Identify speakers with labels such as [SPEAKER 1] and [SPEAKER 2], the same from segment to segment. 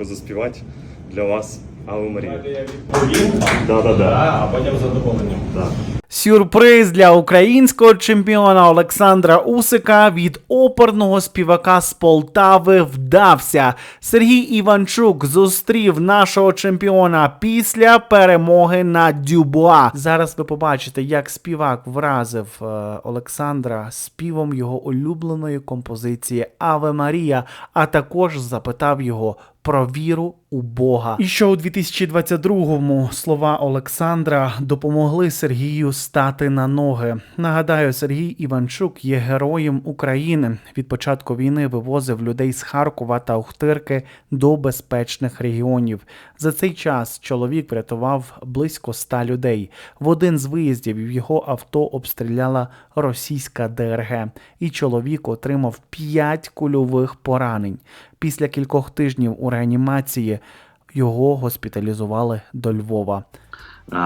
[SPEAKER 1] заспівати для вас Аве Марія. Да-да-да.
[SPEAKER 2] а потім задоволенням.
[SPEAKER 1] Да.
[SPEAKER 3] Сюрприз для українського чемпіона Олександра Усика від оперного співака з Полтави вдався. Сергій Іванчук зустрів нашого чемпіона після перемоги над Дюбуа. Зараз ви побачите, як співак вразив е, Олександра співом його улюбленої композиції Аве Марія, а також запитав його про віру у Бога. І що у 2022-му слова Олександра допомогли Сергію стати на ноги. Нагадаю, Сергій Іванчук є героєм України. Від початку війни вивозив людей з Харкова та Ухтирки до безпечних регіонів. За цей час чоловік врятував близько ста людей. В один з виїздів його авто обстріляла російська ДРГ, і чоловік отримав п'ять кульових поранень. Після кількох тижнів у реанімації його госпіталізували до Львова.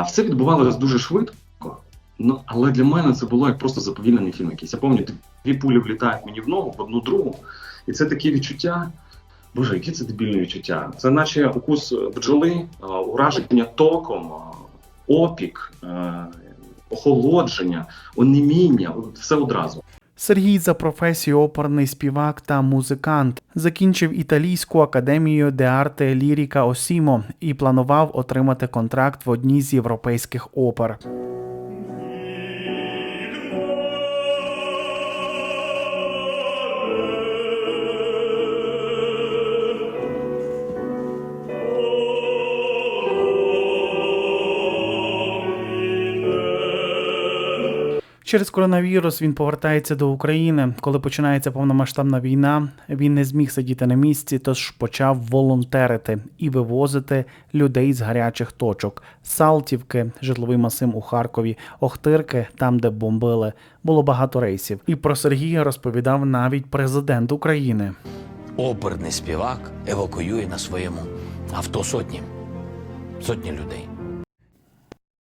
[SPEAKER 4] Все відбувалося дуже швидко, ну, але для мене це було як просто заповільнений фільм якийсь. Я пам'ятаю, дві пулі влітають мені в ногу, в одну другу, і це таке відчуття. Боже, яке це дебільне відчуття? Це наче укус бджоли, а, ураження током, опік, е, охолодження, онеміння, все одразу.
[SPEAKER 3] Сергій за професією оперний співак та музикант. Закінчив італійську академію де арте ліріка Осімо і планував отримати контракт в одній з європейських опер. Через коронавірус він повертається до України. Коли починається повномасштабна війна, він не зміг сидіти на місці, тож почав волонтерити і вивозити людей з гарячих точок: Салтівки, житловий масив у Харкові, Охтирки, там, де бомбили. Було багато рейсів. І про Сергія розповідав навіть президент України.
[SPEAKER 5] оперний співак евакуює на своєму авто сотні, сотні людей.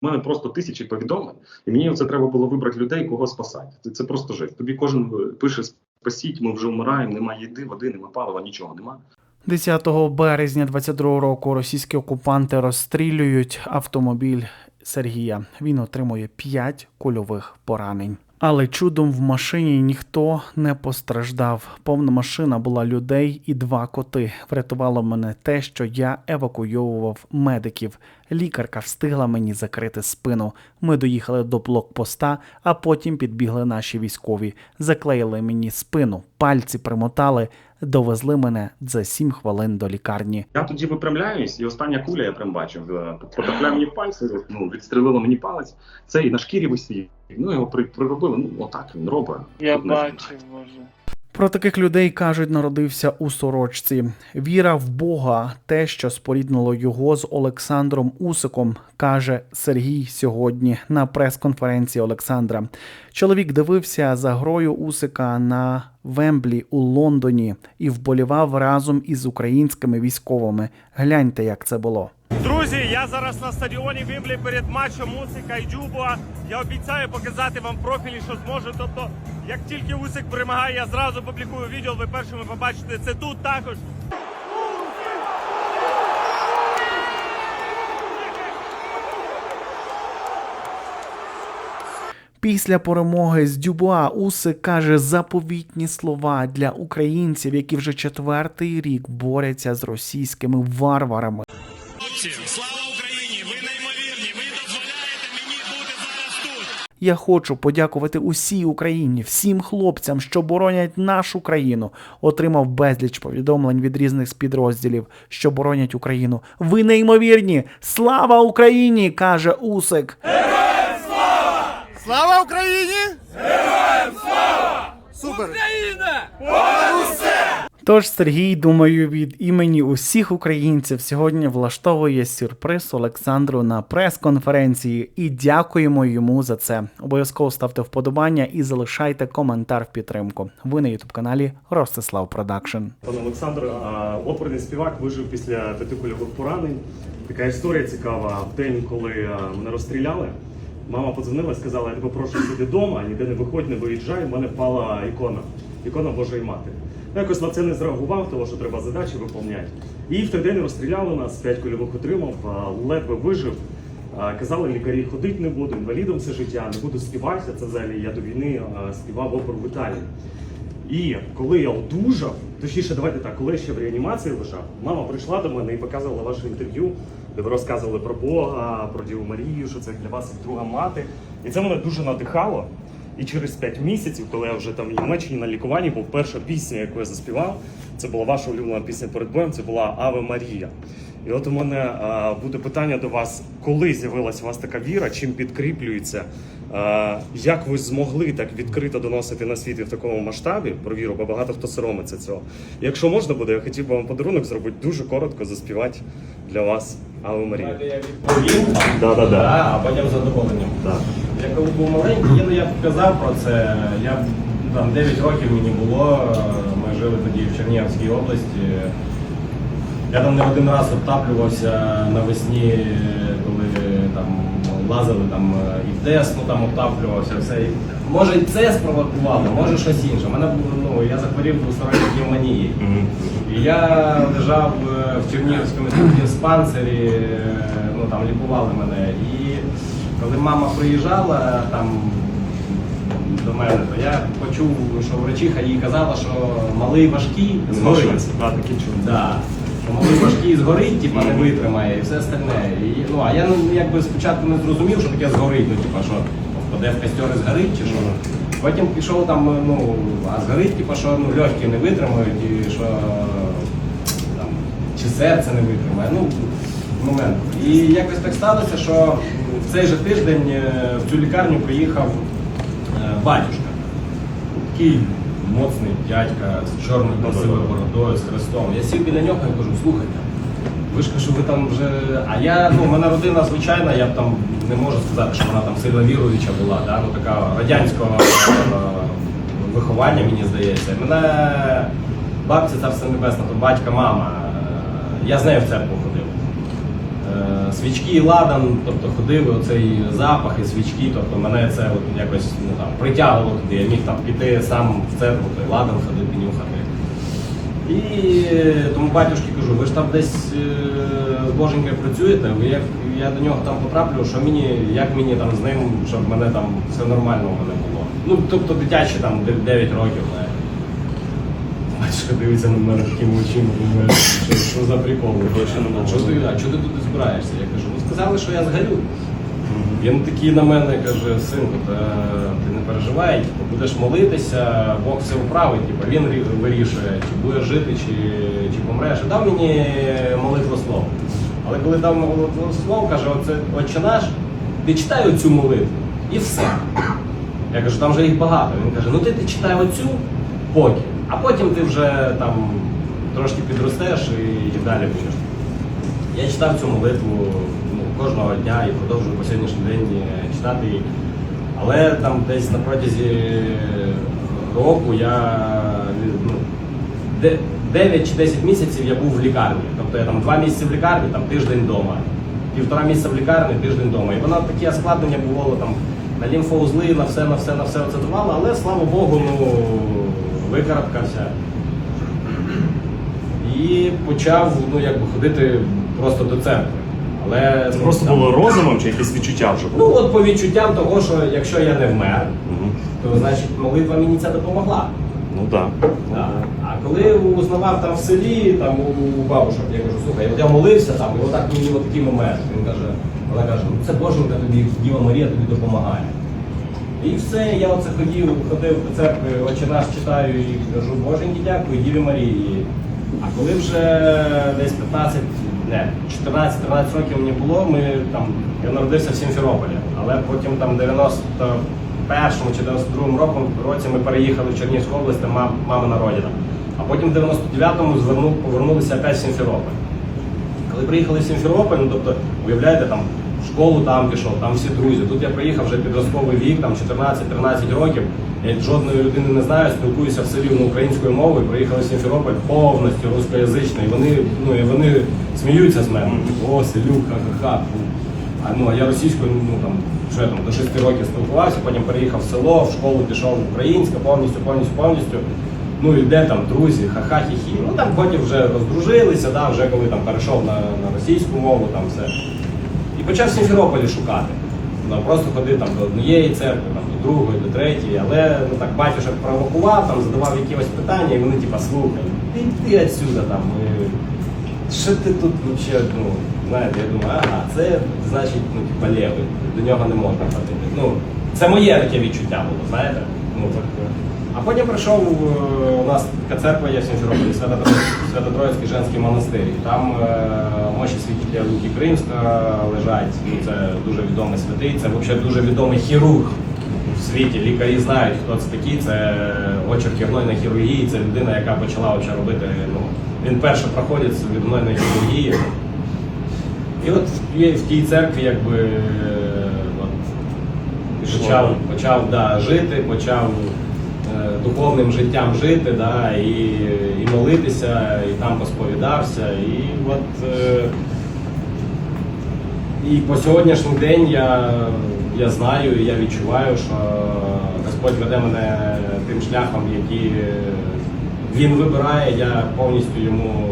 [SPEAKER 4] У мене просто тисячі повідомлень, і мені це треба було вибрати людей, кого спасати. Це, це просто жив. Тобі кожен пише спасіть, ми вже вмираємо, немає їди, води, немає палива, нічого нема.
[SPEAKER 3] 10 березня 22 року російські окупанти розстрілюють автомобіль Сергія. Він отримує 5 кульових поранень. Але чудом в машині ніхто не постраждав. Повна машина була людей і два коти. Врятувало мене те, що я евакуйовував медиків. Лікарка встигла мені закрити спину. Ми доїхали до блокпоста, а потім підбігли наші військові, заклеїли мені спину, пальці примотали, довезли мене за 7 хвилин до лікарні.
[SPEAKER 4] Я тоді випрямляюсь, і остання куля, я прям бачив, е, потрапляє мені в пальці, ну, відстрелило мені палець, це і на шкірі висів. Ну, його при, приробили, ну, отак він робить.
[SPEAKER 6] Я
[SPEAKER 4] Тут не-
[SPEAKER 6] бачив, боже.
[SPEAKER 3] Про таких людей кажуть, народився у сорочці. Віра в Бога, те, що споріднило його з Олександром Усиком, каже Сергій сьогодні на прес-конференції Олександра. Чоловік дивився за грою Усика на Вемблі у Лондоні і вболівав разом із українськими військовими. Гляньте, як це було.
[SPEAKER 7] Друзі, я зараз на стадіоні Вімблі перед матчем Усика і Дюбуа. Я обіцяю показати вам профілі, що зможу. Тобто, як тільки Усик перемагає, я зразу публікую відео. Ви першими побачите це тут також.
[SPEAKER 3] Після перемоги з Дюбуа Усик каже заповітні слова для українців, які вже четвертий рік борються з російськими варварами.
[SPEAKER 7] Хлопці, слава Україні! Ви неймовірні! Ви дозволяєте мені бути зараз тут.
[SPEAKER 3] Я хочу подякувати усій Україні, всім хлопцям, що боронять нашу країну. Отримав безліч повідомлень від різних спідрозділів, що боронять Україну. Ви неймовірні! Слава Україні! каже Усик.
[SPEAKER 6] Слава Україні! Героям слава! Супер!
[SPEAKER 3] Тож Сергій, думаю, від імені усіх українців сьогодні влаштовує сюрприз Олександру на прес-конференції і дякуємо йому за це. Обов'язково ставте вподобання і залишайте коментар в підтримку. Ви на ютуб каналі Ростислав Продакшн.
[SPEAKER 1] Пане Олександр, оперний співак вижив після п'яти кульових поранень. Така історія цікава. В день, коли мене розстріляли, мама подзвонила і сказала, я тебе прошу сиди вдома, ніде не виходь, не виїжджай, в мене впала ікона, ікона Божої Матері. Якось на це не зреагував, тому що треба задачі виповняти. І в той день розстріляли нас, 5 кульових отримав, ледве вижив. Казали, лікарі ходити не буду, інвалідом все життя, не буду співати. Це взагалі я до війни співав оперу в Італії. І коли я одужав, точніше, давайте так, коли я ще в реанімації лежав, мама прийшла до мене і показувала ваше інтерв'ю, де ви розказували про Бога, про Діву Марію, що це для вас друга мати. І це мене дуже надихало. І через 5 місяців, коли я вже там в Німеччині на лікуванні, був перша пісня, яку я заспівав. Це була ваша улюблена пісня перед боєм, це була Аве Марія. І от у мене а, буде питання до вас, коли з'явилась у вас така віра, чим підкріплюється? А, як ви змогли так відкрито доносити на світ і в такому масштабі про віру, бо багато хто соромиться цього. Якщо можна буде, я хотів би вам подарунок зробити дуже коротко заспівати для вас Аве Марія.
[SPEAKER 2] Знаєте, я відповім,
[SPEAKER 1] Да, да, да.
[SPEAKER 2] а потім задоволенням. Я коли був маленький, я, ну, я казав про це. Я там 9 років мені було. Ми жили тоді в Чернігівській області. Я там не один раз обтаплювався навесні, коли там лазили там і в Дес, ну там обтаплювався все. Може і це спровокувало, може щось інше. У Мене було, ну я захворів двосторонньою пневмонією. І я лежав е, в Чернігівському диспансері, е, ну там лікували мене. І коли мама приїжджала там до мене, то я почув, що врачиха їй казала, що малий важкий згорить.
[SPEAKER 1] Да, такі.
[SPEAKER 2] Да. Що малий важкий згорить, типа не витримає і все остальне. І, ну, а я ну, якби спочатку не зрозумів, що таке згорить, ну типа що впаде в костер і згорить чи що. Потім пішов там, ну, а згорить, типа, що ну, легкі не витримають і що там, чи серце не витримає. Ну, момент. І якось так сталося, що в цей же тиждень е, в цю лікарню приїхав е, батюшка. Такий моцний дядька з чорною красивою бородою, з хрестом. Я сів біля нього і кажу, слухайте, ви ж кажу, ви там вже. А я, ну, в мене родина звичайна, я б там не можу сказати, що вона там сильно віруюча була, да? ну така радянського е, виховання, мені здається. Мене бабця царство небесна, то батька, мама. Я з нею в церкву ходив. Е, Свічки ладан, тобто ходив оцей запах і свічки, тобто мене це от якось ну, там, притягувало туди. Я міг там піти сам в церкву, той ладан ходити, нюхати. І тому батюшки кажу, ви ж там десь е, з Боженькою працюєте, як я до нього там потраплю, що мені, як мені там з ним, щоб мене там все нормально в мене було. Ну, тобто дитячі там 9 років, знаєте. Батюшка дивиться на мене такими очима, думає, що, що за прикол? А чого ти, а чого ти туди збираєшся? Я кажу, ну сказали, що я згорю. Він такий на мене каже, синку, та ти не переживай, типу, будеш молитися, Бог все вправить, типу, він вирішує, чи будеш жити, чи, чи помреш. Дав мені молитву слово. Але коли дав молитву слово, каже, оце отче наш, ти читай оцю молитву і все. Я кажу, там вже їх багато. Він каже, ну ти, ти читай оцю поки, а потім ти вже там трошки підростеш і, і далі будеш. Я читав цю молитву ну, кожного дня і продовжую по сьогоднішній день е, читати її. Але там десь на протязі року я ну, де- 9 чи 10 місяців я був в лікарні. Тобто я там 2 місяці в лікарні, там тиждень вдома. Півтора місяця в лікарні, тиждень вдома. І вона таке складнення було там на лімфоузли, на все, на все, на все це давала, але слава Богу, ну викарабкався. І почав ну, якби, ходити просто до церкви. Але
[SPEAKER 1] Це
[SPEAKER 2] ну,
[SPEAKER 1] просто
[SPEAKER 2] там-
[SPEAKER 1] було розумом чи якісь відчуття вже було?
[SPEAKER 2] Ну от по відчуттям того, що якщо я не вмер,
[SPEAKER 1] Мгм.
[SPEAKER 2] то значить молитва мені це допомогла.
[SPEAKER 1] Ну так.
[SPEAKER 2] Да. А коли узнавав там в селі, там у бабушок, я кажу, слухай, от я молився там, і отак мені от такий момент. Він каже, вона каже, ну це Боженька тобі, Діва Марія тобі допомагає. І все, я оце ходив, ходив до церкви, очі наш читаю і кажу, Боженьки, дякую, Діві Марії. А коли вже десь 15, не, 14-13 років мені було, ми там, я народився в Сімферополі, але потім там 91-му чи 92-му року, році ми переїхали в Чернігівську область, там мам- мамина родина. А потім в 99-му зверну, повернулися опять в Сімферополь. Коли приїхали в Сімферополь, ну тобто, уявляєте, там школу там пішов, там всі друзі. Тут я приїхав вже підростковий вік, там 14-13 років. Я жодної людини не знаю, спілкуюся в селі ну, українською мовою, приїхали в Сімферополь повністю рускоязичний. Вони, ну, і вони сміються з мене. О, селюк, ха-ха-ха. А ну а я російською, ну там, що я там до 6 років спілкувався, потім переїхав в село, в школу пішов українська, повністю, повністю, повністю. Ну і де там друзі, ха-ха, хі-хі. Ну там потім вже роздружилися, да, вже коли там перейшов на, на російську мову, там все. Почав в Сімферополі шукати. Ну, просто ходив там до однієї церкви, там, до другої, до третьої, але ну так батюшок провокував, там задавав якісь питання, і вони типа слухай, ти, ти отсюда там. і що ти тут взагалі, ну, знаєте, я думаю, ага, це значить, ну, типа левий, до нього не можна ходити. Ну, це моє таке відчуття було, знаєте? Ну, е. а потім прийшов е, у нас така церква є в Сімферополі, Свято-Троїцький женський монастир. Там е, мощі святителя Луки Кримська лежать. Ну, це дуже відомий святий, це взагалі дуже відомий хірург в світі. Лікарі знають, хто це такий. Це очерк гнойної хірургії, це людина, яка почала робити. Ну, він перший проходить від гнойної хірургії. І от є в тій церкві якби е, почав, почав да, жити, почав е, духовним життям жити, да, і, і молитися, і там посповідався. І от е, і по сьогоднішній день я, я знаю, і я відчуваю, що Господь веде мене тим шляхом, який він вибирає, я повністю йому.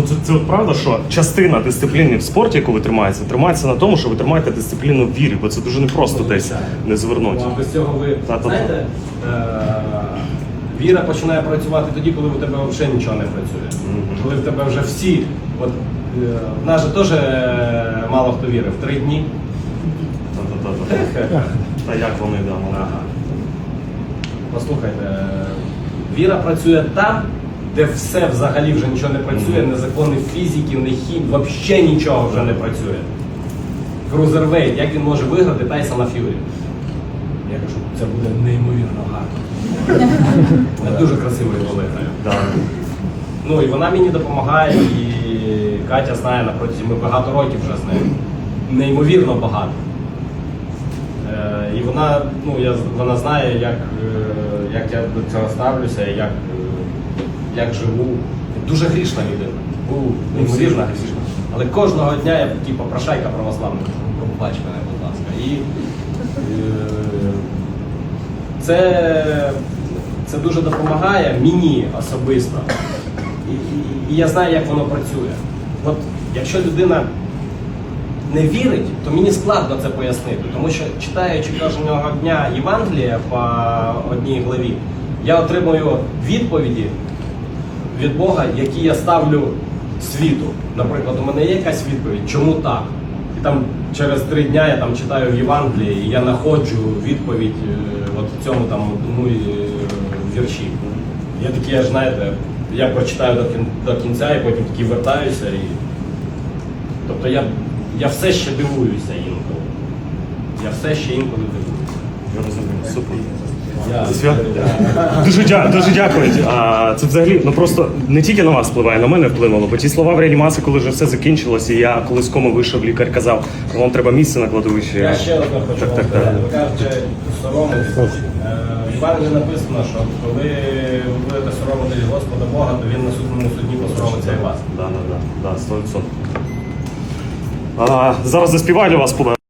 [SPEAKER 1] Ну це, це правда, що частина дисципліни в спорті, яку ви тримаєте, тримається на тому, що ви тримаєте дисципліну в вірі, бо це дуже непросто десь не звернути.
[SPEAKER 2] Ну, без цього ви
[SPEAKER 1] Та-та-та.
[SPEAKER 2] знаєте, е, віра починає працювати тоді, коли у тебе взагалі нічого не працює. Коли в тебе вже всі. От е, в нас же теж е, мало хто вірив. Три дні.
[SPEAKER 1] Та-та-та-та. Та як вони да.
[SPEAKER 2] Ага. Послухайте, е, віра працює там, де все взагалі вже нічого не працює, не закони фізики, не хім, взагалі нічого вже не працює. Крузервейт, як він може виграти Тайсона Ф'юрі? Я кажу, це буде неймовірно гарно. Я дуже красиво його виграю. Ну і вона мені допомагає, і Катя знає на протязі ми багато років вже з нею. Неймовірно багато. Е, і вона, ну, я, вона знає, як, е, як я до цього ставлюся, як, як живу. Дуже грішна людина. Був неймовірно грішна. Але кожного дня я типу, попрошайка православна, пробач мене, будь ласка. І е, це, це дуже допомагає мені особисто. І, і, і я знаю, як воно працює. От якщо людина не вірить, то мені складно це пояснити. Тому що читаючи кожного дня Євангелія по одній главі, я отримую відповіді від Бога, які я ставлю світу. Наприклад, у мене є якась відповідь, чому так? І там через три дня я там читаю в Євангелії, і я знаходжу відповідь е, от в цьому там одному е, вірші. Я такий, аж знаєте, я прочитаю до кінця і потім такий вертаюся. І... Тобто я, я все ще дивуюся інколи. Я все ще інколи дивуюся.
[SPEAKER 1] Я розумію, супер. Дуже, дя... дуже дякую. А, це взагалі ну просто не тільки на вас впливає, на мене вплинуло. Бо ті слова в реанімації, коли вже все закінчилося, і я коли з коми вийшов, лікар казав, вам треба місце на кладовищі.
[SPEAKER 2] Я ще одне хочу
[SPEAKER 1] Так, так, так.
[SPEAKER 2] Ви кажете, соромитись. Е, написано, що коли ви будете соромитись Господа Бога, то він на судному судні посоромиться і вас.
[SPEAKER 1] Да, да, да, да, 100%. А, зараз заспіваю для вас, Пуле.